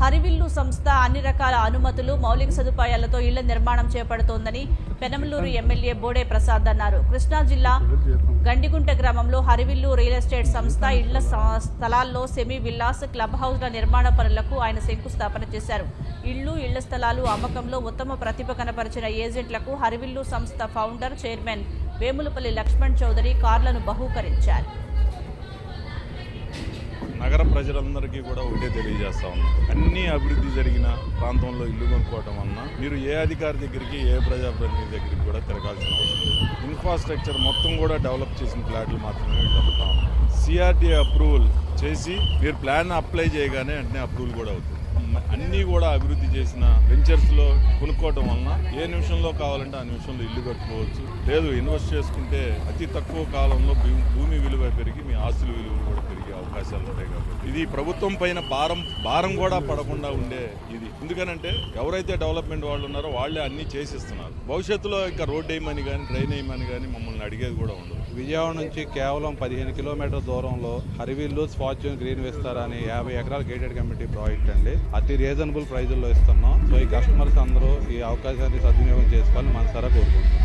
హరివిల్లు సంస్థ అన్ని రకాల అనుమతులు మౌలిక సదుపాయాలతో ఇళ్ళ నిర్మాణం చేపడుతోందని పెనమలూరు ఎమ్మెల్యే బోడే ప్రసాద్ అన్నారు. కృష్ణా జిల్లా గండిగుంట గ్రామంలో హరివిల్లు రియల్ ఎస్టేట్ సంస్థ ఇళ్ళ స్థలాల్లో సెమీ విల్లాస్ క్లబ్ హౌస్ల నిర్మాణ పనులకు ఆయన శంకుస్థాపన చేశారు. ఇళ్ళు ఇళ్ళ స్థలాలు అమ్మకంలో ఉత్తమ ప్రతిభ కనపరిచిన ఏజెంట్లకు హరివిల్లు సంస్థ ఫౌండర్ చైర్మన్ వేములపల్లి లక్ష్మణ్ చౌదరి కార్లను బహూకరించారు. ప్రజలందరికీ కూడా ఒకటే తెలియజేస్తా ఉన్నాం. అన్ని అభివృద్ధి జరిగిన ప్రాంతంలో ఇల్లు కొనుక్కోవటం వలన మీరు ఏ అధికారి దగ్గరికి ఏ ప్రజాప్రతినిధి దగ్గరికి కూడా తిరగాల్సిన అవసరం ఇన్ఫ్రాస్ట్రక్చర్ మొత్తం కూడా డెవలప్ చేసిన ఫ్లాట్లు మాత్రమే వీళ్ళు అమ్ముతా ఉన్నాం సిఆర్డీఏ అప్రూవల్ చేసి మీరు ప్లాన్ అప్లై చేయగానే వెంటనే అప్రూవల్ కూడా అవుతుంది. అన్నీ కూడా అభివృద్ధి చేసిన వెంచర్స్లో కొనుక్కోవటం వలన ఏ నిమిషంలో కావాలంటే ఆ నిమిషంలో ఇల్లు కట్టుకోవచ్చు. లేదు ఇన్వెస్ట్ చేసుకుంటే అతి తక్కువ కాలంలో భూమి విలువ పెరిగి మీ ఆస్తుల విలువ కూడా పెరిగే అవకాశాలు ఉంటాయి కాబట్టి. ఇది ప్రభుత్వం పైన భారం భారం కూడా పడకుండా ఉండే ఇది. ఎందుకనంటే ఎవరైతే డెవలప్మెంట్ వాళ్ళు ఉన్నారో వాళ్ళే అన్ని చేసిస్తున్నారు. భవిష్యత్తులో ఇంకా రోడ్ వేయమని కానీ డ్రైన్ వేయమని కానీ మమ్మల్ని అడిగేది కూడా ఉండదు. విజయవాడ నుంచి కేవలం పదిహేను కిలోమీటర్ల దూరంలో హరివిల్లు ఫార్చ్యూన్ గ్రీన్ విస్తారా అని యాభై ఎకరాల గేటెడ్ కమిటీ ప్రాజెక్ట్ అండి. అతి రీజనబుల్ ప్రైజుల్లో ఇస్తున్నాం. సో ఈ కస్టమర్స్ అందరూ ఈ అవకాశాన్ని సద్వినియోగం చేసుకోవాలని మనసారా కోరుకుంటున్నాం.